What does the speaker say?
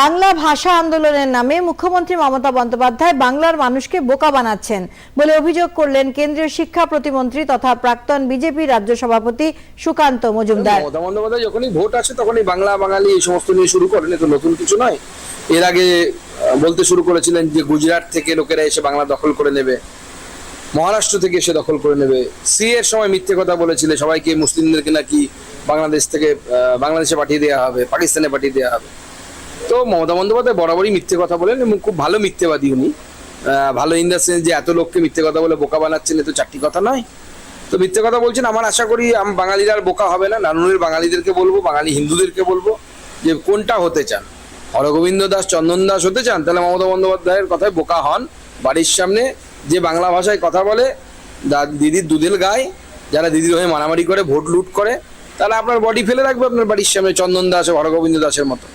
বাংলা ভাষা আন্দোলনের নামে মুখ্যমন্ত্রী মমতা বন্দ্যোপাধ্যায় বাংলার মানুষকে বোকা বানাচ্ছেন বলে অভিযোগ করলেন কেন্দ্রীয় শিক্ষা প্রতিমন্ত্রী তথা প্রাক্তন বিজেপি রাজ্য সভাপতি সুকান্ত মজুমদার। মমতা বন্দ্যোপাধ্যায় যখনই ভোট আসে, তখনই বাংলা বাঙালি এই সমস্ত নিয়ে শুরু করেন, এ নতুন কিছু নয়। এর আগে বলতে শুরু করেছিলেন যে গুজরাট থেকে লোকেরা এসে বাংলা দখল করে নেবে, মহারাষ্ট্র থেকে এসে দখল করে নেবে। সি এর সময় মিথ্যে কথা বলেছিলে, সবাইকে মুসলিমদেরকে নাকি বাংলাদেশ থেকে বাংলাদেশে পাঠিয়ে দেওয়া হবে, পাকিস্তানে পাঠিয়ে দেওয়া হবে। তো মমতা বন্দ্যোপাধ্যায় বরাবরই মিথ্যে কথা বলেন এবং খুব ভালো মিথ্যেবাদী উনি। ভালো ইন দ্য সেন্স যে এত লোককে মিথ্যে কথা বলে বোকা বানাচ্ছেন তো চারটি কথা নয়। তো মিথ্যে কথা বলছেন, আমার আশা করি বাঙালিরা আর বোকা হবে না। নানুনের বাঙালিদেরকে বলব, বাঙালি হিন্দুদেরকে বলব যে কোনটা হতে চান। হরগোবিন্দ দাস, চন্দন দাস হতে চান, তাহলে মমতা বন্দ্যোপাধ্যায়ের কথায় বোকা হন। বাড়ির সামনে যে বাংলা ভাষায় কথা বলে দিদির দুধেল গায়, যারা দিদির হয়ে মারামারি করে, ভোট লুট করে, তাহলে আপনার বডি ফেলে রাখবে আপনার বাড়ির সামনে চন্দন দাস হরগোবিন্দ দাসের মতো।